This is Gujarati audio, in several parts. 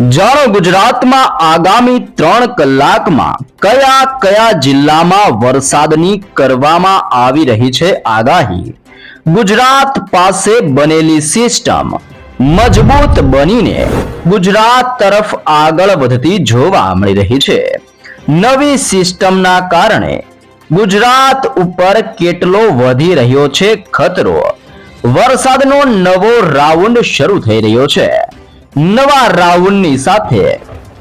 જાણો ગુજરાતમાં આગામી ત્રણ કલાકમાં કયા કયા જિલ્લામાં વરસાદની કરવામાં આવી રહી છે આગાહી? ગુજરાત પાસે બનેલી સિસ્ટમ મજબૂત બનીને ગુજરાત તરફ આગળ વધતી જોવા મળી રહી છે. નવી સિસ્ટમના કારણે ગુજરાત ઉપર કેટલો વધી રહ્યો છે ખતરો? વરસાદનો નવો રાઉન્ડ શરૂ થઈ રહ્યો છે. નવા રાઉન્ડની સાથે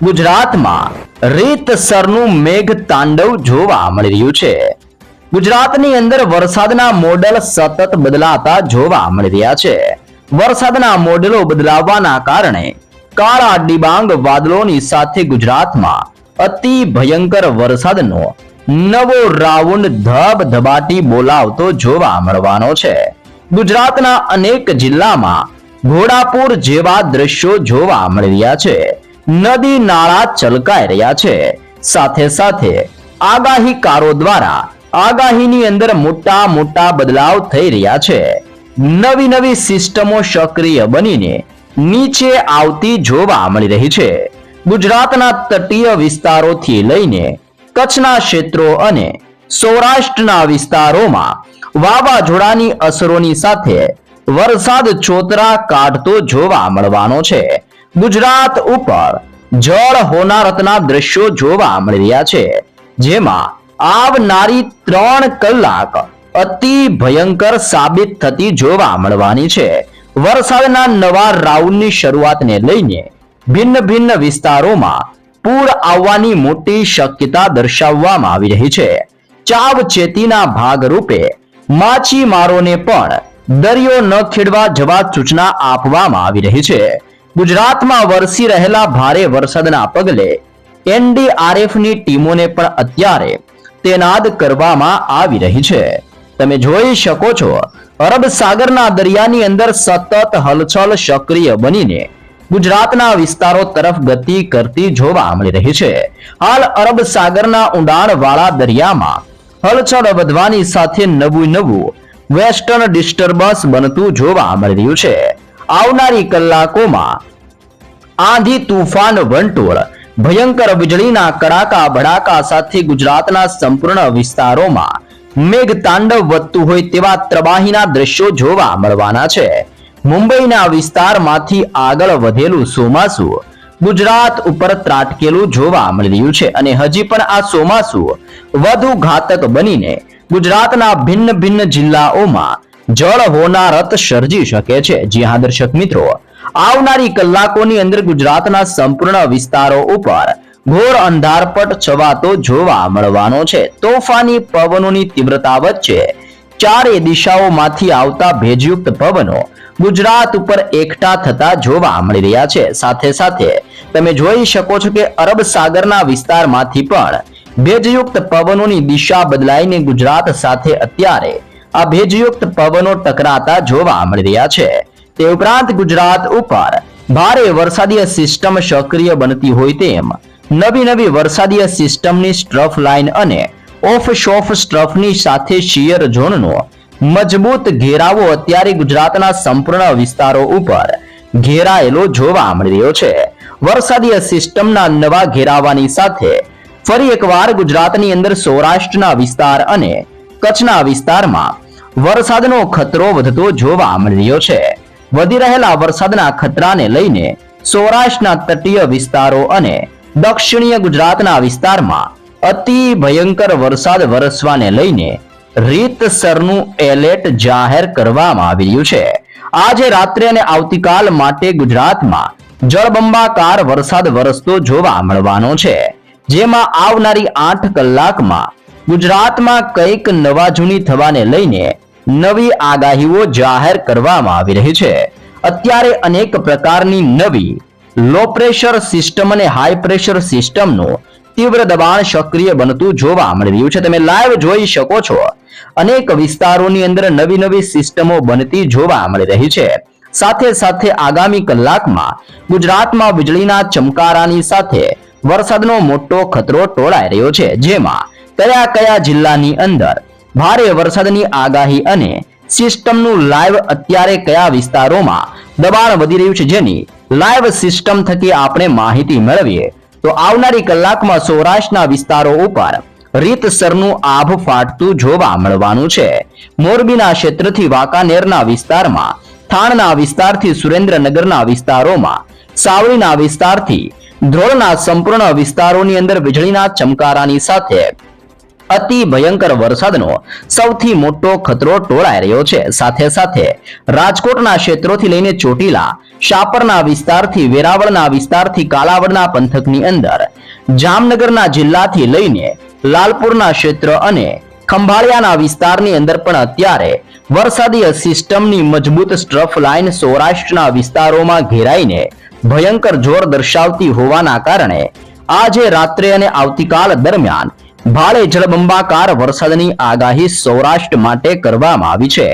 ગુજરાતમાં રીતસરનું મેઘ તાંડવ જોવા મળી રહ્યું છે. ગુજરાતની અંદર વરસાદના મોડલ સતત બદલાતા જોવા મળી રહ્યા છે. વરસાદના મોડેલો બદલાવવાના કારણે કાળા ડિબાંગ વાદળોની સાથે ગુજરાતમાં અતિ ભયંકર વરસાદનો નવો રાઉન્ડ ધબધબાટી બોલાવતો જોવા મળવાનો છે. ગુજરાતના અનેક જિલ્લામાં ઘોડાપુર જેવા દ્રશ્યો જોવા મળી રહ્યા છે. નદી નાળા ચલકાઈ રહ્યા છે. સાથે સાથે આગાહીકારો દ્વારા આગાહીની અંદર મોટા મોટા બદલાવ થઈ રહ્યા છે. નવી નવી સિસ્ટમો સક્રિય બનીને નીચે આવતી જોવા મળી રહી છે. ગુજરાતના તટીય વિસ્તારોથી લઈને કચ્છના ક્ષેત્રો અને સૌરાષ્ટ્રના વિસ્તારોમાં વાવાઝોડાની અસરોની સાથે વરસાદ ચોતરા કાઢતો જોવા મળવાનો છે. ગુજરાત ઉપર જળ હોનારતના દ્રશ્યો જોવા મળી રહ્યા છે. જેમાં આવનારી ત્રણ કલાક અતિ ભયંકર સાબિત થતી જોવા મળવાની છે. વરસાદના નવા રાઉન્ડની શરૂઆતને લઈને ભિન્ન ભિન્ન વિસ્તારોમાં પૂર આવવાની મોટી શક્યતા દર્શાવવામાં આવી રહી છે. ચાવચેતીના ભાગરૂપે માછીમારોને પણ દરિયો ન ખેડવા જવા સૂચના આપવામાં આવી રહી છે. ગુજરાતમાં વરસી રહેલા ભારે વરસાદના પગલે એનડીઆરએફની ટીમોને પણ અત્યારે તૈનાત કરવામાં આવી રહી છે. તમે જોઈ શકો છો, અરબ સાગરના દરિયાની અંદર સતત હલચલ સક્રિય બનીને ગુજરાતના વિસ્તારો તરફ ગતિ કરતી જોવા મળી રહી છે. હાલ અરબ સાગરના ઊંડાણવાળા દરિયામાં હલચલ વધવાની સાથે નવું નવું વેસ્ટર્ન ડિસ્ટર્બન્સ બનતું જોવા મળી રહ્યું છે. આવનારી કલાકોમાં આંધી તુફાન વંટોળ, ભયંકર વીજળીના કડાકા ભડાકા સાથે ગુજરાતના સંપૂર્ણ વિસ્તારોમાં મેઘ તાંડવ વધતું હોય તેવા તબાહીના દ્રશ્યો જોવા મળવાના છે. મુંબઈના વિસ્તારમાંથી આગળ વધેલું ચોમાસુ ગુજરાત ઉપર ત્રાટકેલું જોવા મળી રહ્યું છે અને હજી પણ આ ચોમાસુ વધુ ઘાતક બનીને ગુજરાતના ભિન્ન ભિન્ન જિલ્લાઓમાં જળ હોનારત સર્જી શકે છે. જી હા, દર્શક મિત્રો, આવનારી કલાકોની અંદર ગુજરાતના સંપૂર્ણ વિસ્તારો ઉપર ઘોર અંધારપટ છવાતો જોવા મળવાનો છે. તોફાની પવનોની તીવ્રતા વચ્ચે ચારે દિશાઓમાંથી આવતા ભેજયુક્ત પવનો ગુજરાત ઉપર એકઠા થતા જોવા મળી રહ્યા છે. સાથે સાથે તમે જોઈ શકો છો કે અરબ સાગરના વિસ્તારમાંથી પણ ભેજયુક્ત પવનોની દિશા બદલાઈને ગુજરાત સાથે અત્યારે આ ભેજયુક્ત પવનો ટકરાતા જોવા મળી રહ્યા છે. તે ઉપરાંત ગુજરાત ઉપર ભારે વરસાદીય સિસ્ટમ સક્રિય બનતી હોય તેમ નવી નવી વરસાદીય સિસ્ટમની સ્ટ્રફ લાઇન અને ઓફ શોફ સ્ટ્રફની સાથે શિયર ઝોનનો મજબૂત ઘેરાવો અત્યારે ગુજરાતના સંપૂર્ણ વિસ્તારો ઉપર ઘેરાયેલો જોવા મળી રહ્યો છે. વરસાદીય સિસ્ટમના નવા ઘેરાવાની સાથે ફરી એકવાર ગુજરાતની અંદર સૌરાષ્ટ્રના વિસ્તાર અને કચ્છના વિસ્તારમાં વરસાદનો ખતરો વધતો જોવા મળી રહ્યો છે. વધી રહેલા વરસાદના ખતરાને લઈને સૌરાષ્ટ્રના તટીય વિસ્તારો અને દક્ષિણીય ગુજરાતના વિસ્તારમાં અતિ ભયંકર વરસાદ વરસવાને લઈને રીતસરનું એલર્ટ જાહેર કરવામાં આવી રહ્યું છે. આજે રાત્રે અને આવતીકાલ માટે ગુજરાતમાં જળબંબાકાર વરસાદ વરસતો જોવા મળવાનો છે. જેમાં આવનારી આઠ કલાકમાં ગુજરાતમાં કંઈક નવા જૂની થવાને લઈને નવી આગાહીઓ જાહેર કરવામાં આવી રહી છે. અત્યારે અનેક પ્રકારની નવી લો પ્રેશર સિસ્ટમ અને હાઈ પ્રેશર સિસ્ટમનું તીવ્ર દબાણ સક્રિય બનતું જોવા મળી રહ્યું છે. તમે લાઈવ જોઈ શકો છો. અનેક વિસ્તારોની અંદર નવી નવી સિસ્ટમો બનતી જોવા મળી રહી છે. સાથે સાથે આગામી કલાકમાં ગુજરાતમાં વીજળીના ચમકારાની સાથે વરસાદનો મોટો ખતરો ટોળાઈ રહ્યો છે. જેમાં કયા કયા જિલ્લાની અંદર ભારે વરસાદની આગાહી અને સિસ્ટમનું લાઈવ અત્યારે કયા વિસ્તારોમાં દબાણ વધી રહ્યું છે જેની લાઈવ સિસ્ટમ થકી આપણે માહિતી મેળવીએ. તો આવનારી કલાકમાં સૌરાષ્ટ્રના વિસ્તારો ઉપર રીતસરનું આભ ફાટતું જોવા મળવાનું છે. મોરબીના ક્ષેત્રથી વાંકાનેરના વિસ્તારમાં, થાણના વિસ્તારથી સુરેન્દ્રનગરના વિસ્તારોમાં સાવલીના વિસ્તારથી ધ્રોળના સંપૂર્ણ વિસ્તારોની અંદર વીજળીના ચમકારાની સાથે અતિ ભયંકર વરસાદનો સૌથી મોટો ખતરો ટોળાઈ રહ્યો છે. સાથે સાથે રાજકોટના ક્ષેત્રોથી લઈને ચોટીલા, શાપરના વિસ્તારથી, વેરાવળના વિસ્તારથી, કાલાવડના પંથકની અંદર, જામનગરના જિલ્લાથી લઈને લાલપુરના ક્ષેત્ર અને ખંભાળિયાના વિસ્તારની અંદર પણ અત્યારે વરસાદી સિસ્ટમની મજબૂત સ્ટ્રફ લાઇન સૌરાષ્ટ્રના વિસ્તારોમાં ઘેરાઈને ભયંકર જોર દર્શાવતી હોવાના કારણે આજે રાત્રે અને આવતીકાલ દરમિયાન ભારે જળબંબાકાર વરસાદની આગાહી સૌરાષ્ટ્ર માટે કરવામાં આવી છે.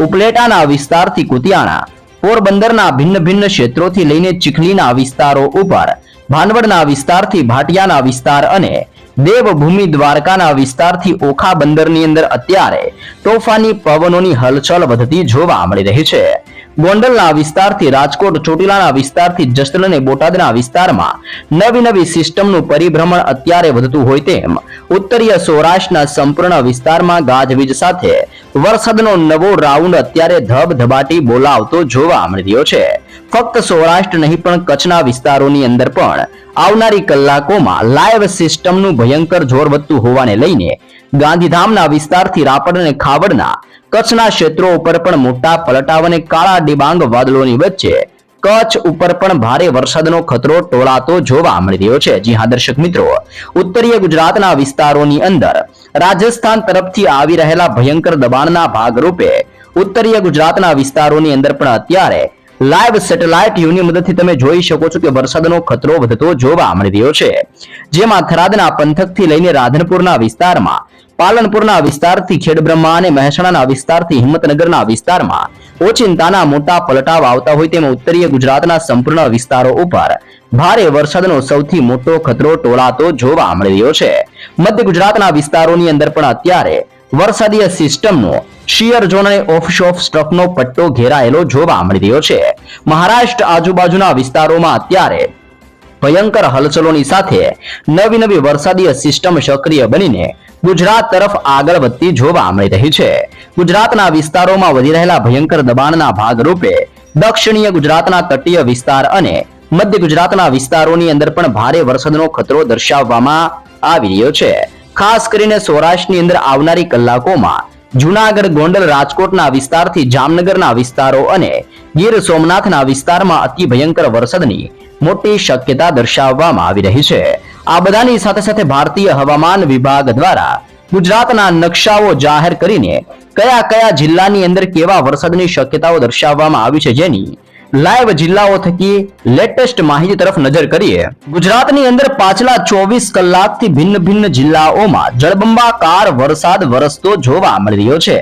ઉપલેટાના વિસ્તારથી કુતિયાણા, પોરબંદરના ભિન્ન ભિન્ન ક્ષેત્રોથી લઈને ચીખલીના વિસ્તારો ઉપર, ભાનવડના વિસ્તારથી ભાટિયાના વિસ્તાર અને દેવભૂમિ દ્વારકાના વિસ્તારથી ઓખા બંદરની અંદર અત્યારે તોફાની પવનોની હલચલ વધતી જોવા મળી રહી છે. ગોંડલના વિસ્તારથી રાજકોટ ચોટીલાના વિસ્તારથી જસદણ બોટાદના વિસ્તારમાં નવી નવી સિસ્ટમનું પરિભ્રમણ અત્યારે વધતું હોય તેમ ઉત્તરીય સૌરાષ્ટ્રના સંપૂર્ણ વિસ્તારમાં ગાજવીજ સાથે વરસાદનો નવો રાઉન્ડ અત્યારે ધબધબાટી બોલાવતો જોવા મળી રહ્યો છે. ફક્ત સૌરાષ્ટ્ર નહીં, પણ કચ્છના વિસ્તારોની અંદર પણ આવનારી કલાકોમાં લાઈવ સિસ્ટમનું ભયંકર જોર વધતું હોવાને લઈને ગાંધીધામના વિસ્તારથી રાપર અને ખાવડના કચ્છના ક્ષેત્રો ઉપર પણ મોટા પલટાવ અને કાળા ડિબાંગ વાદળોની વચ્ચે કચ્છ ઉપર પણ ભારે વરસાદનો ખતરો ટોળાતો જોવા મળી રહ્યો છે. જી હા, દર્શક મિત્રો, ઉત્તરીય ગુજરાતના વિસ્તારોની અંદર રાજસ્થાન તરફથી આવી રહેલા ભયંકર દબાણના ભાગરૂપે ઉત્તરીય ગુજરાતના વિસ્તારોની અંદર પણ અત્યારે લાઈવ સેટેલાઇટ યુની મદદથી તમે જોઈ શકો છો કે વરસાદનો ખતરો વધતો જોવા મળી રહ્યો છે. જેમાં થરાદના પંથકથી લઈને રાધનપુરના વિસ્તારમાં, પાલનપુરના વિસ્તારથી ખેડબ્રહ્મા અને મહેસાણાના વિસ્તારથી હિંમતનગરના વિસ્તારમાં ઓચિંતાના મોટા પલટાવ આવતા હોય તેમ ઉત્તરીય ગુજરાતના સંપૂર્ણ વિસ્તારો ઉપર ભારે વરસાદનો સૌથી મોટો ખતરો ટોળાતો જોવા મળી રહ્યો છે. મધ્ય ગુજરાતના વિસ્તારોની અંદર પણ અત્યારે વરસાદીય સિસ્ટમનો શિયર ઝોન અને ઓફશોફ સ્ટ્રફનો પટ્ટો ઘેરાયેલો જોવા મળી રહ્યો છે. મહારાષ્ટ્ર આજુબાજુના વિસ્તારોમાં અત્યારે ભયંકર હલચલોની સાથે નવી નવી વરસાદીય સિસ્ટમ સક્રિય બનીને ગુજરાત તરફ આગળ વધતી જોવા મળી રહી છે. ગુજરાતના વિસ્તારોમાં વધી રહેલા ભયંકર દબાણના ભાગરૂપે દક્ષિણીય ગુજરાતના તટીય વિસ્તાર અને મધ્ય ગુજરાતના વિસ્તારોની અંદર પણ ભારે વરસાદનો ખતરો દર્શાવવામાં આવી રહ્યો છે. ખાસ કરીને સૌરાષ્ટ્રની અંદર આવનારી કલાકોમાં જુનાગઢ ગોંડલ રાજકોટના વિસ્તારથી જામનગરના વિસ્તારો અને ગીર સોમનાથના વિસ્તારમાં અતિ ભયંકર વરસાદની મોટી શક્યતા દર્શાવવામાં આવી રહી છે. આ બધાની સાથે સાથે ભારતીય હવામાન વિભાગ દ્વારા ગુજરાતના નકશાઓ જાહેર કરીને કયા કયા જિલ્લાની અંદર કેવા વરસાદની શક્યતાઓ દર્શાવવામાં આવી છે જેની લાઈવ જિલ્લાઓ થકી લેટેસ્ટ માહિતી તરફ નજર કરીએ. ગુજરાતની અંદર પાછલા ચોવીસ કલાકથી ભિન્ન ભિન્ન જિલ્લાઓમાં જળબંબાકાર વરસાદ વરસતો જોવા મળી રહ્યો છે.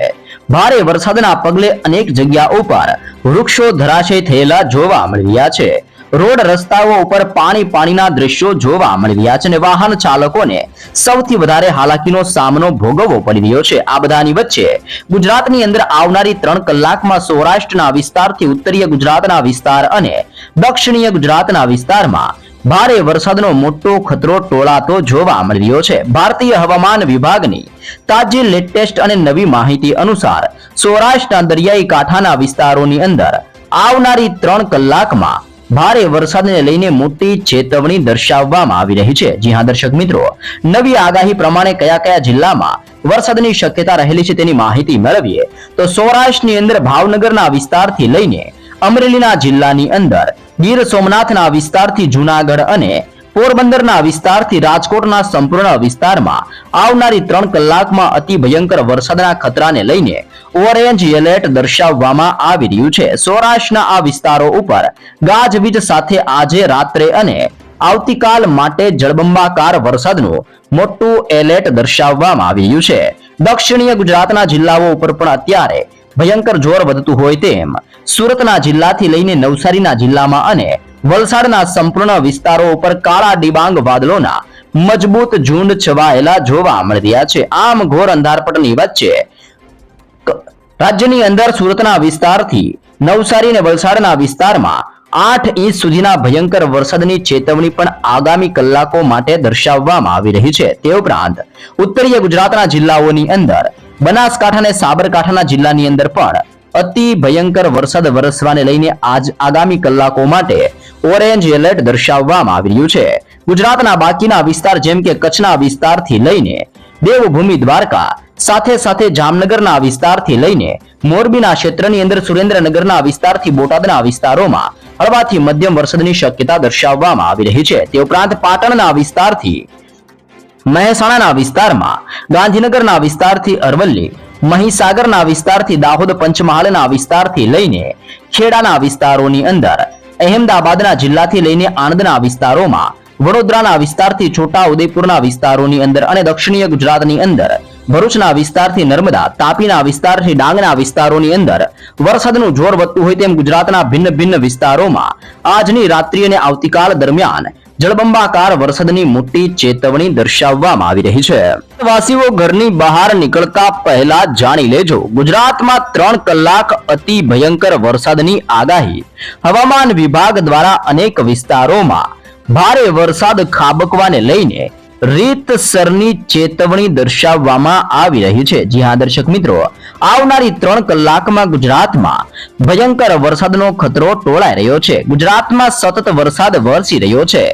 ભારે વરસાદના પગલે અનેક જગ્યા ઉપર વૃક્ષો ધરાશય થયેલા જોવા મળી રહ્યા છે. રોડ રસ્તાઓ ઉપર પાણી પાણીના દ્રશ્યો જોવા મળી રહ્યા છે અને વાહન ચાલકોને સૌથી વધારે હાલાકીનો સામનો ભોગવવો પડી રહ્યો છે. આ બધાની વચ્ચે ગુજરાતની અંદર આવનારી ત્રણ કલાકમાં સૌરાષ્ટ્રના વિસ્તારથી ઉત્તરીય ગુજરાતના વિસ્તાર અને દક્ષિણીય ગુજરાતના વિસ્તારમાં ભારે વરસાદનો મોટો ખતરો ટોળાતો જોવા મળી રહ્યો છે. ભારતીય હવામાન વિભાગની તાજી લેટેસ્ટ અને નવી માહિતી અનુસાર સૌરાષ્ટ્રના દરિયાઈ કાંઠાના વિસ્તારોની અંદર આવનારી ત્રણ કલાકમાં ભારે વરસાદને લઈને મોટી ચેતવણી દર્શાવવામાં આવી રહી છે. જી હા, દર્શક મિત્રો, નવી આગાહી પ્રમાણે કયા કયા જિલ્લામાં વરસાદની શક્યતા રહેલી છે તેની માહિતી મેળવીએ તો સૌરાષ્ટ્રની અંદર ભાવનગરના વિસ્તારથી લઈને અમરેલીના જિલ્લાની અંદર ગીર સોમનાથના વિસ્તારથી જુનાગઢ અને પોરબંદરના વિસ્તારથી રાજકોટના સંપૂર્ણ વિસ્તારમાં આવનારી ત્રણ કલાકમાં અતિ ભયંકર વરસાદના ખતરાને લઈને ઓરેન્જ એલર્ટ દર્શાવવામાં આવી રહ્યું છે. સૌરાષ્ટ્રના આ વિસ્તારો ઉપર ગાજવીજ સાથે આજે રાત્રે અને આવતીકાલ માટે જળબંબાકાર વરસાદનું મોટું એલર્ટ દર્શાવવામાં આવી રહ્યું છે. દક્ષિણીય ગુજરાતના જિલ્લાઓ ઉપર પણ અત્યારે ભયંકર જોર વધતું હોય તેમ સુરતના જિલ્લાથી લઈને નવસારીના જિલ્લામાં અને વલસાડના સંપૂર્ણ વિસ્તારો ઉપર કાળા ડિબાંગ વાદળોના મજબૂત ઝુંડ છવાયેલા જોવા મળી રહ્યા છે. આમ ઘોર અંધારપટની વચ્ચે રાજ્યની અંદર સુરતના વિસ્તારથી નવસારી અને વલસાડના વિસ્તારમાં આઠ ઇંચ સુધીના ભયંકર વરસાદની ચેતવણી પણ આગામી કલાકો માટે દર્શાવવામાં આવી રહી છે. તે ઉપરાંત ઉત્તરીય ગુજરાતના જિલ્લાઓની અંદર, બનાસકાંઠા અને સાબરકાંઠાના જિલ્લાની અંદર પણ અતિ ભયંકર વરસાદ વરસવાને લઈને આજ આગામી કલાકો માટે ઓરેન્જ એલર્ટ દર્શાવવામાં આવી રહ્યું છે. ગુજરાતના બાકીના વિસ્તાર જેમ કે કચ્છના વિસ્તારથી લઈને દેવભૂમિ દ્વારકા, સાથે સાથે જામનગરના વિસ્તારથી લઈને મોરબીના ક્ષેત્રની અંદર સુરેન્દ્રનગરના વિસ્તારથી બોટાદના વિસ્તારોમાં હળવાથી મધ્યમ વરસાદની શક્યતા દર્શાવવામાં આવી રહી છે. તે ઉપરાંત પાટણના વિસ્તારથી મહેસાણાના વિસ્તારમાં, ગાંધીનગરના વિસ્તારથી અરવલ્લી, મહીસાગરના વિસ્તારથી દાહોદ પંચમહાલના વિસ્તારથી લઈને ખેડાના વિસ્તારોની અંદર અહેમદાબાદના જિલ્લાથી લઈને આણંદના વિસ્તારોમાં, વડોદરાના વિસ્તારથી છોટા વિસ્તારોની અંદર અને દક્ષિણીય ગુજરાતની અંદર, ભરૂચના વિસ્તારથી નર્મદા, તાપીના વિસ્તારથી ડાંગના વિસ્તારોની અંદર વરસાદનું જોર વધતું હોય તેમ ગુજરાતના ભિન્ન ભિન્ન વિસ્તારોમાં આજની રાત્રિ અને આવતીકાલ દરમિયાન જળબંબાકાર વરસાદની મોટી ચેતવણી દર્શાવવામાં આવી રહી છે. વાસીઓ ઘરની બહાર નીકળતા પહેલા જાણી લેજો. ગુજરાતમાં ત્રણ કલાક અતિ ભયંકર વરસાદની આગાહી. હવામાન વિભાગ દ્વારા અનેક વિસ્તારોમાં ભારે વરસાદ ખાબકવાને લઈને રીતસરની ચેતવણી દર્શાવવામાં આવી રહી છે. જી હા દર્શક મિત્રો, આવનારી ત્રણ કલાકમાં ગુજરાતમાં ભયંકર વરસાદનો ખતરો ટોળાઈ રહ્યો છે. ગુજરાતમાં સતત વરસાદ વરસી રહ્યો છે.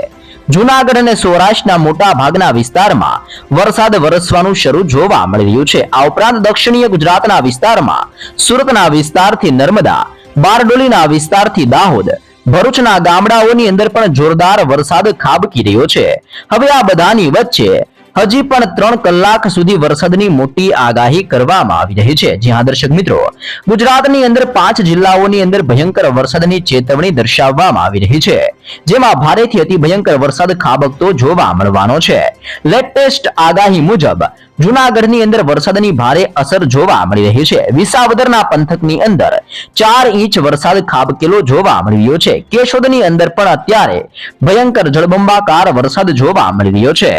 જુનાગઢ અને સૌરાષ્ટ્રના મોટા ભાગના વિસ્તારમાં વરસાદ વરસવાનું શરૂ જોવા મળી રહ્યું છે. આ ઉપરાંત દક્ષિણીય ગુજરાતના વિસ્તારમાં સુરતના વિસ્તારથી નર્મદા, બારડોલીના વિસ્તારથી દાહોદ ભરૂચના ગામડાઓની અંદર પણ જોરદાર વરસાદ ખાબકી રહ્યો છે. હવે આ બધાની વચ્ચે હજી પણ ત્રણ કલાક સુધી વરસાદની મોટી આગાહી કરવામાં આવી રહી છે. જ્યાં દર્શક મિત્રો, ગુજરાતની અંદર પાંચ જિલ્લાઓની અંદર ભયંકર વરસાદની ચેતવણી દર્શાવવામાં આવી રહી છે. જેમાં ભારેથી અતિ ભયંકર વરસાદ ખાબકતો જોવા મળવાનો છે. લેટેસ્ટ આગાહી મુજબ જુનાગઢની અંદર વરસાદની ભારે અસર જોવા મળી રહી છે. વિસાવદરના પંથકની અંદર ચાર ઇંચ વરસાદ ખાબકેલો જોવા મળી રહ્યો છે. કેશોદની અંદર પણ અત્યારે ભયંકર જળબંબાકાર વરસાદ જોવા મળી રહ્યો છે.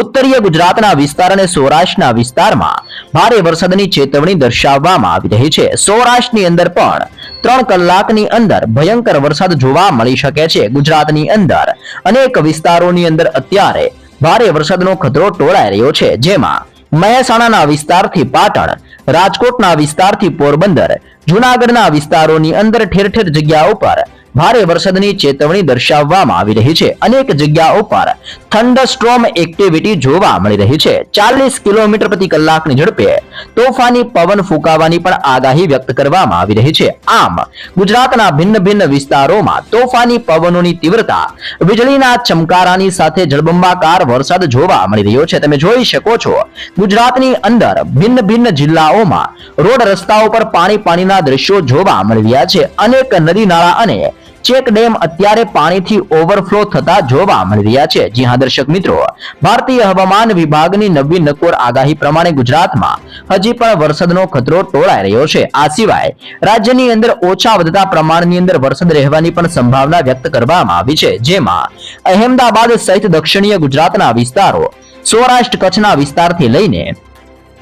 ઉત્તરીય ગુજરાતના વિસ્તાર અને સૌરાષ્ટ્રના વિસ્તારમાં ભારે વરસાદની ચેતવણી દર્શાવવામાં આવી રહી છે. સૌરાષ્ટ્રની અંદર પણ ત્રણ કલાકની અંદર ભયંકર વરસાદ જોવા મળી શકે છે. ગુજરાતની અંદર અનેક વિસ્તારોની અંદર અત્યારે ભારે વરસાદનો ખતરો ટોળાઈ રહ્યો છે. જેમાં મહેસાણાના વિસ્તારથી પાટણ રાજકોટના વિસ્તારથી પોરબંદર જૂનાગઢના વિસ્તારોની અંદર ઠેર ઠેર જગ્યા પર ભારે વરસાદની ચેતવણી દર્શાવવામાં આવી રહી છે. અનેક જગ્યાઓ પર થંડરસ્ટ્રોમ એક્ટિવિટી જોવા મળી રહી છે. ચાલીસ કિલોમીટર પ્રતિ કલાકની ઝડપે તોફાની પવન ફૂંકાવાની પણ આગાહી વ્યક્ત કરવામાં આવી રહી છે. આમ, ગુજરાતના ભિન્ન ભિન્ન વિસ્તારોમાં તોફાની પવનોની તીવ્રતા, વીજળીના ચમકારાની સાથે જળબંબાકાર વરસાદ જોવા મળી રહ્યો છે. તમે જોઈ શકો છો, ગુજરાતની અંદર ભિન્ન ભિન્ન જિલ્લાઓમાં રોડ રસ્તાઓ પર પાણી પાણીના દ્રશ્યો જોવા મળી રહ્યા છે. અનેક નદી નાળા અને ચેક ડેમ અત્યારે પાણીથી ઓવરફ્લો થતા જોવા મળી રહ્યા છે. જી હા, દર્શક મિત્રો, ભારતીય હવામાન વિભાગની નવી નકોર આગાહી પ્રમાણે ગુજરાતમાં હજી પણ વરસાદનો ખતરો ટોળાઈ રહ્યો છે. આ સિવાય રાજ્યની અંદર ઓછા વધતા પ્રમાણની અંદર વરસાદ રહેવાની પણ સંભાવના વ્યક્ત કરવામાં આવી છે. જેમાં અહેમદાબાદ સહિત દક્ષિણીય ગુજરાતના વિસ્તારો, સૌરાષ્ટ્ર કચ્છના વિસ્તારથી લઈને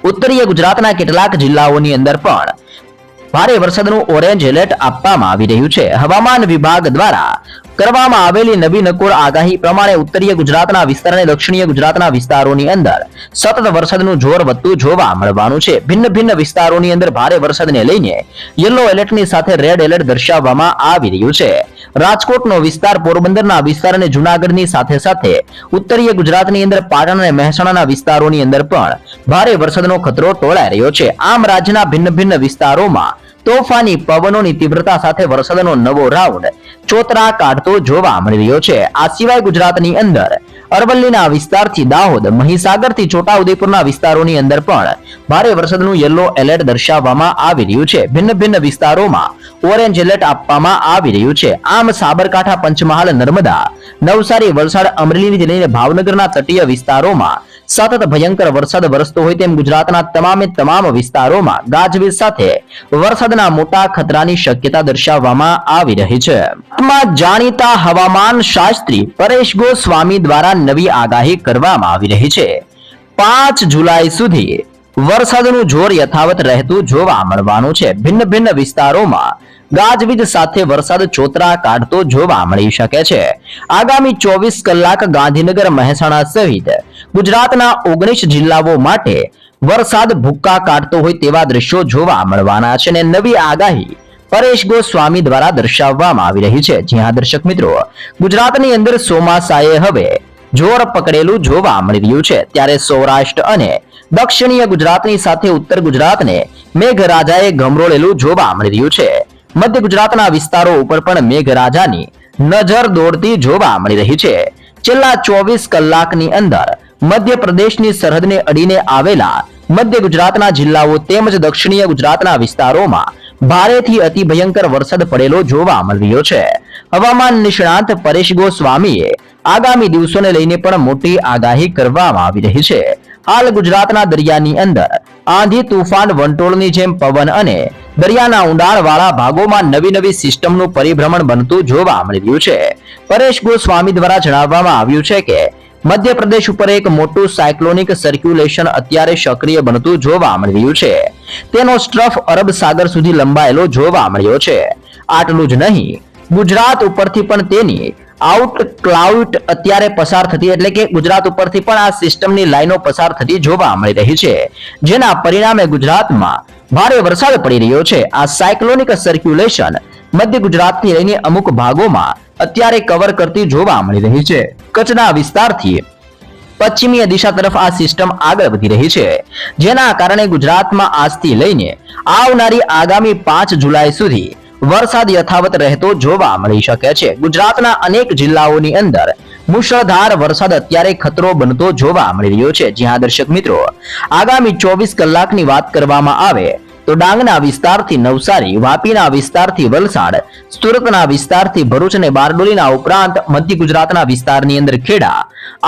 ઉત્તરીય ગુજરાતના કેટલાક જિલ્લાઓની અંદર પણ ભારે વરસાદનું ઓરેન્જ એલર્ટ આપવામાં આવી રહ્યું છે. હવામાન વિભાગ દ્વારા કરવામાં આવેલી નવી નકોર આગાહી પ્રમાણે ઉત્તરીય ગુજરાતના વિસ્તાર અને દક્ષિણીય ગુજરાતના વિસ્તારોની અંદર સતત વરસાદનું જોર વધતું જોવા મળવાનું છે. ભિન્ન ભિન્ન વિસ્તારોની અંદર ભારે વરસાદને લઈને યલો એલર્ટની સાથે રેડ એલર્ટ દર્શાવવામાં આવી રહ્યું છે. રાજકોટનો વિસ્તાર, પોરબંદરના વિસ્તાર અને જૂનાગઢની સાથે સાથે ઉત્તરીય ગુજરાતની અંદર પાટણ અને મહેસાણાના વિસ્તારોની અંદર પણ ભારે વરસાદનો ખતરો ટોળાઈ રહ્યો છે. આમ રાજ્યના ભિન્ન ભિન્ન વિસ્તારોમાં તોફાની પવનોની તીવ્રતા સાથે વરસાદનો નવો રાઉન્ડ ચોતરા કાઢતો જોવા મળી રહ્યો છે. આ સિવાય ગુજરાતની અંદર અરવલ્લીના વિસ્તારથી દાહોદ, મહીસાગરથી છોટાઉદેપુરના વિસ્તારોની અંદર પણ ભારે વરસાદનું યલો એલર્ટ દર્શાવવામાં આવી રહ્યું છે. ભિન્ન ભિન્ન વિસ્તારોમાં ઓરેન્જ એલર્ટ આપવામાં આવી રહ્યું છે. આમ સાબરકાંઠા, પંચમહાલ, નર્મદા, નવસારી, વલસાડ અમરેલીથી લઈને ભાવનગરના તટીય વિસ્તારોમાં સતત ભયંકર વરસાદ વરસતો હોય તેમ ગુજરાતના તમામે તમામ વિસ્તારોમાં ગાજવીજ સાથે વરસાદના મોટા ખતરાની શક્યતા દર્શાવવામાં આવી રહી છે. જાણીતા હવામાન શાસ્ત્રી પરેશ ગોસ્વામી દ્વારા નવી આગાહી કરવામાં આવી રહી છે. પાંચ જુલાઈ સુધી વરસાદનું જોર યથાવત રહેતું જોવા મળવાનું છે. ભિન્ન ભિન્ન વિસ્તારોમાં ગાજવીજ સાથે વરસાદ ચોતરા કાઢતો જોવા મળી શકે છે. આગામી ચોવીસ કલાક ગાંધીનગર મહેસાણા સહિત ગુજરાતના ઓગણીસ જિલ્લાઓ માટે વરસાદ ભૂક્કા કાઢતો હોય તેવા દ્રશ્યો જોવા મળવાના છે અને નવી આગાહી પરેશ ગોસ્વામી દ્વારા દર્શાવવામાં આવી રહી છે. જ્યાં દર્શક મિત્રો, ગુજરાતની અંદર ચોમાસાએ હવે જોર પકડેલું જોવા મળી રહ્યું છે. ત્યારે સૌરાષ્ટ્ર અને દક્ષિણીય ગુજરાતની સાથે ઉત્તર ગુજરાતને મેઘરાજાએ ગમરોળેલું જોવા મળી રહ્યું છે. મધ્ય ગુજરાતના વિસ્તારો ઉપર પણ મેઘરાજાની નજર દોડતી જોવા મળી રહી છે. છેલ્લા ચોવીસ કલાકની અંદર મધ્ય પ્રદેશની સરહદને અડીને આવેલા મધ્ય ગુજરાતના જિલ્લાઓ તેમજ દક્ષિણીય ગુજરાતના વિસ્તારોમાં ભારેથી અતિ ભયંકર વરસાદ પડેલો જોવા મળ્યો છે. હવામાન નિષ્ણાંત પરેશ ગોસ્વામીએ આગામી દિવસોને લઈને પણ મોટી આગાહી કરવામાં આવી રહી છે. હાલ ગુજરાતના દરિયાની અંદર આંધી તુફાન વંટોળની જેમ પવન અને દરિયાના ઊંડાણવાળા ભાગોમાં નવી નવી સિસ્ટમનું પરિભ્રમણ બનતું જોવા મળી રહ્યું છે. પરેશ ગોસ્વામી દ્વારા જણાવવામાં આવ્યું છે કે મધ્યપ્રદેશ ઉપર એક મોટું સાયક્લોનિક સર્ક્યુલેશન અત્યારે સક્રિય બનતું જોવા મળી રહ્યું છે. તેનો સ્ટ્રફ અરબ સાગર સુધી લંબાયેલો જોવા મળ્યો છે. આટલું જ નહીં, ગુજરાત ઉપરથી પણ તેની આઉટ ક્લાઉટ અત્યારે પસાર થતી એટલે કે ગુજરાત ઉપરથી પણ આ સિસ્ટમની લાઈનો પસાર થતી જોવા મળી રહી છે. જેના પરિણામે ગુજરાતમાં ભારે વરસાદ પડી રહ્યો છે. આ સાયક્લોનિક સર્ક્યુલેશન મધ્ય ગુજરાતથી લઈને અમુક ભાગોમાં અત્યારે કવર કરતી જોવા મળી રહી છે. કચ્છના વિસ્તારથી પશ્ચિમીય દિશા તરફ આ સિસ્ટમ આગળ વધી રહી છે. જેના કારણે ગુજરાતમાં આજથી લઈને આવનારી આગામી પાંચ જુલાઈ સુધી વરસાદ યથાવત રહેતો જોવા મળી શકે છે. ગુજરાતના અનેક જિલ્લાઓની અંદર મુશળધાર વરસાદ અત્યારે ખતરો બનતો જોવા મળી રહ્યો છે. જ્યાં દર્શક મિત્રો, આગામી ચોવીસ કલાકની વાત કરવામાં આવે તો ડાંગના વિસ્તારથી નવસારી, વાપીના વિસ્તારથી વલસાડ, સુરતના વિસ્તારથી ભરૂચ અને બારડોલીના ઉપરાંત મધ્ય ગુજરાતના વિસ્તારની અંદર ખેડા,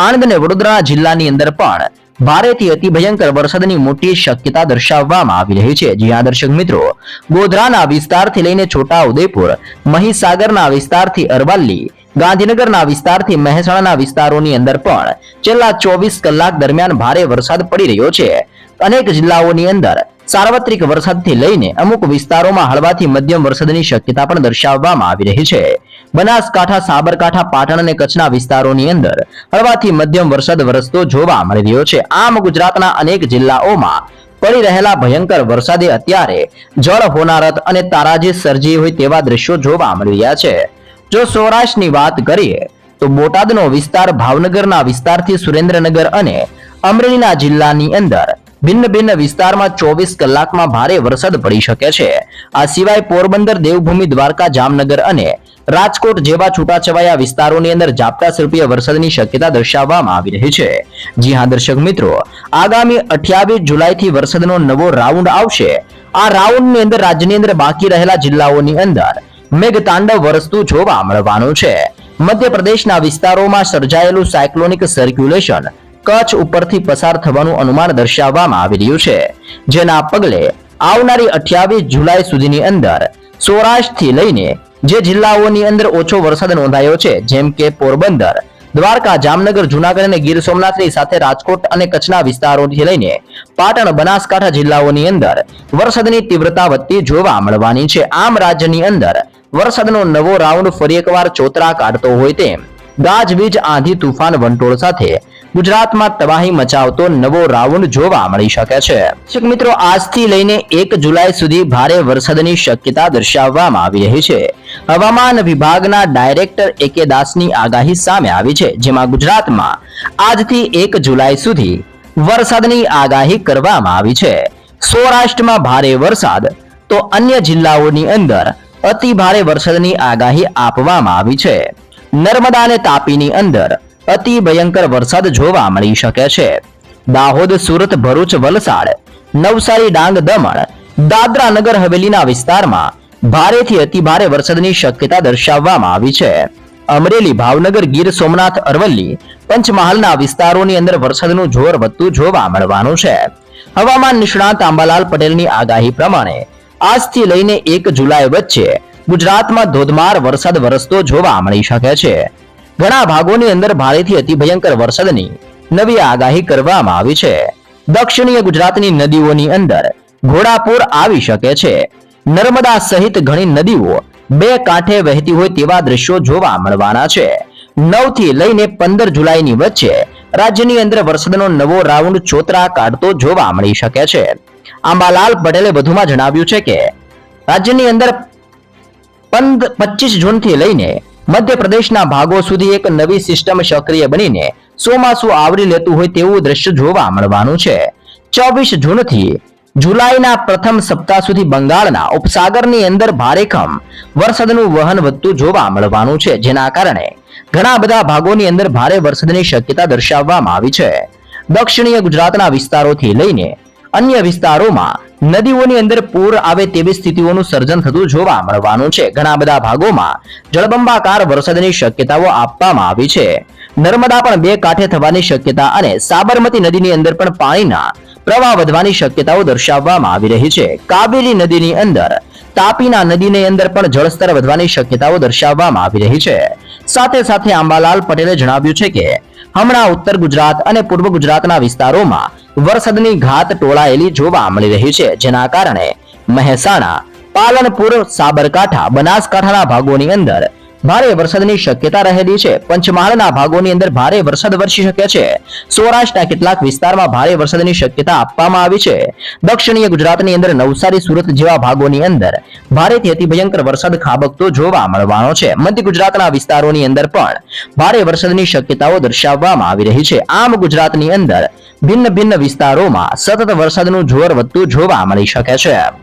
આણંદ અને વડોદરા જિલ્લાની અંદર પણ ભારેથી અતિ ભયંકર વરસાદની મોટી શક્યતા દર્શાવવામાં આવી રહી છે. જ્યાં દર્શક મિત્રો, ગોધરાના વિસ્તારથી લઈને છોટા ઉદેપુર મહીસાગરના વિસ્તારથી અરવલ્લી, ગાંધીનગરના વિસ્તારથી મહેસાણાના વિસ્તારોની અંદર પણ છેલ્લા ચોવીસ કલાક દરમિયાન ભારે વરસાદ પડી રહ્યો છે. અનેક જિલ્લાઓની અંદર સાર્વત્રિક વરસાદથી લઈને અમુક વિસ્તારોમાં હળવાથી મધ્યમ વરસાદની શક્યતા પણ દર્શાવવામાં આવી રહી છે. બનાસકાંઠા, સાબરકાંઠા, પાટણ અને કચ્છના વિસ્તારોની અંદર હળવાથી મધ્યમ વરસાદ વરસતો જોવા મળી રહ્યો છે. આમ ગુજરાતના અનેક જિલ્લાઓમાં પડી રહેલા ભયંકર વરસાદે અત્યારે જળ હોનારત અને તારાજી સર્જી હોય તેવા દ્રશ્યો જોવા મળી રહ્યા છે. જો સૌરાષ્ટ્રની વાત કરીએ, તો બોટાદનો વિસ્તાર ભાવનગરના વિસ્તારથી સુરેન્દ્રનગર અને અમરેલીના જિલ્લાની અંદર ભિન્ન ભિન્ન વિસ્તારમાં ચોવીસ કલાકમાં ભારે વરસાદ પડી શકે છે. આ સિવાય પોરબંદર, દેવભૂમિ, દ્વારકા, જામનગર અને રાજકોટ જેવા છૂટાછવાયા વિસ્તારોની અંદર ઝાપટા સ્વરૂપીય વરસાદની શક્યતા દર્શાવવામાં આવી રહી છે. જી હા, દર્શક મિત્રો, આગામી અઠ્યાવીસ જુલાઈથી વરસાદનો નવો રાઉન્ડ આવશે. આ રાઉન્ડની અંદર રાજ્યની અંદર બાકી રહેલા જિલ્લાઓની અંદર મેઘતાંડવ વરસતું જોવા મળવાનું છે. મધ્યપ્રદેશના વિસ્તારોમાં સર્જાયેલું સાયક્લોનિક સર્ક્યુલેશન કચ્છ ઉપરથી પસાર થવાનું અનુમાન દર્શાવવામાં આવી રહ્યું છે. જેના પગલે આવનારી અઠ્યાવીસ જુલાઈ સુધીની અંદર સૌરાષ્ટ્રથી લઈને જે જિલ્લાઓની અંદર ઓછો વરસાદ નોંધાયો છે, જેમ કે પોરબંદર, દ્વારકા, જામનગર, જુનાગઢ અને ગીર સોમનાથની સાથે રાજકોટ અને કચ્છના વિસ્તારોથી લઈને પાટણ, બનાસકાંઠા જિલ્લાઓની અંદર વરસાદની તીવ્રતા વધતી જોવા મળવાની છે. આમ રાજ્યની અંદર વરસાદનો નવો રાઉન્ડ ફરી એકવાર ચોતરા કાઢતો હોય તેમ ગાજવીજ, આંધી, તુફાન, વંટોળ સાથે ગુજરાતમાં તબાહી મચાવતો નવો રાઉન્ડ જોવા મળી શકે છે. મિત્રો, આજથી લઈને એક જુલાઈ સુધી ભારે વરસાદની શક્યતા દર્શાવવામાં આવી રહી છે. હવામાન વિભાગના ડાયરેક્ટર એકે દાસની આગાહી સામે આવી છે, જેમાં ગુજરાતમાં આજથી એક જુલાઈ સુધી વરસાદની આગાહી કરવામાં આવી છે. સૌરાષ્ટ્રમાં ભારે વરસાદ, તો અન્ય જિલ્લાઓની અંદર અતિ ભારે વરસાદની આગાહી આપવામાં આવી છે. નર્મદા અને તાપીની અંદર અતિ ભયંકર વરસાદ જોવા મળી શકે છે. દાહોદ, સુરત, ભરૂચ, વલસાડ, નવસારી, ડાંગ, દમણ, દાદરા નગર, હવેલીના વિસ્તારમાં ભારેથી અતિ ભારે વરસાદની શક્યતા દર્શાવવામાં આવી છે. અમરેલી, ભાવનગર, ગીર, સોમનાથ, અરવલ્લી પંચમહાલના વિસ્તારોની અંદર વરસાદનું જોર વધતું જોવા મળવાનું છે. હવામાન નિષ્ણાત આંબાલાલ પટેલની આગાહી પ્રમાણે આજથી લઈને એક જુલાઈ વચ્ચે ગુજરાતમાં ધોધમાર વરસાદ વરસતો જોવા મળી શકે છે. ઘણા ભાગોની અંદર ભારેથી અતિ ભયંકર વરસાદની નવી આગાહી કરવામાં આવી છે. દક્ષિણીય ગુજરાતની નદીઓની અંદર ઘોડાપુર આવી શકે છે. નર્મદા સહિત ઘણી નદીઓ બે કાંઠે વહેતી હોય તેવા દ્રશ્યો જોવા મળવાના છે. નવથી લઈને પંદર જુલાઈની વચ્ચે રાજ્યની અંદર વરસાદનો નવો રાઉન્ડ ચોતરા કાઢતો જોવા મળી શકે છે. આંબાલાલ પટેલે વધુમાં જણાવ્યું છે કે રાજ્યની અંદર પંદર પચીસ જૂનથી લઈને મધ્યપ્રદેશના ભાગો સુધી એક નવી સિસ્ટમ સક્રિય બનીને ચોમાસું આવરી લેતું હોય તેવું દ્રશ્ય જોવા મળવાનું છે. ચોવીસ જૂનથી જુલાઈના પ્રથમ સપ્તાહ સુધી બંગાળના ઉપસાગરની અંદર ભારેખમ વરસાદનું વહન વધતું જોવા મળવાનું છે, જેના કારણે ઘણા બધા ભાગોની અંદર ભારે વરસાદની શક્યતા દર્શાવવામાં આવી છે. દક્ષિણીય ગુજરાતના વિસ્તારોથી લઈને અન્ય વિસ્તારોમાં નદીઓની અંદર પૂર આવે તેવી સ્થિતિઓનું સર્જન થતું જોવા મળવાનું છે. ઘણા બધા ભાગોમાં જળબંબાકાર વરસાદની શક્યતાઓ આપવામાં આવી છે. નર્મદા પણ બે કાંઠે થવાની શક્યતા અને સાબરમતી નદીની અંદર પણ પાણીના પ્રવાહ વધવાની શક્યતાઓ દર્શાવવામાં આવી રહી છે. કાવેરી નદીની અંદર તાપીના નદીની અંદર પણ જળસ્તર વધવાની શક્યતાઓ દર્શાવવામાં આવી રહી છે. સાથે સાથે આંબાલાલ પટેલે જણાવ્યું છે કે હમણાં ઉત્તર ગુજરાત અને પૂર્વ ગુજરાતના વિસ્તારોમાં વરસાદની ઘાત ટોળાયેલી જોવા મળી રહી છે, જેના કારણે મહેસાણા, પાલનપુર, સાબરકાંઠા, બનાસકાંઠાના ભાગોની અંદર ભારે વરસાદની શક્યતા રહેલી છે. પંચમહાલના ભાગોની અંદર ભારે વરસાદ વરસી શકે છે. સૌરાષ્ટ્રના કેટલાક વિસ્તારમાં ભારે વરસાદની શક્યતા આપવામાં આવી છે. દક્ષિણીય ગુજરાતની અંદર નવસારી, સુરત જેવા ભાગોની અંદર ભારેથી અતિ ભયંકર વરસાદ ખાબકતો જોવા મળવાનો છે. મધ્ય ગુજરાતના વિસ્તારોની અંદર પણ ભારે વરસાદની શક્યતાઓ દર્શાવવામાં આવી રહી છે. આમ ગુજરાતની અંદર ભિન્ન ભિન્ન વિસ્તારોમાં સતત વરસાદનું જોર વધતું જોવા મળી શકે છે.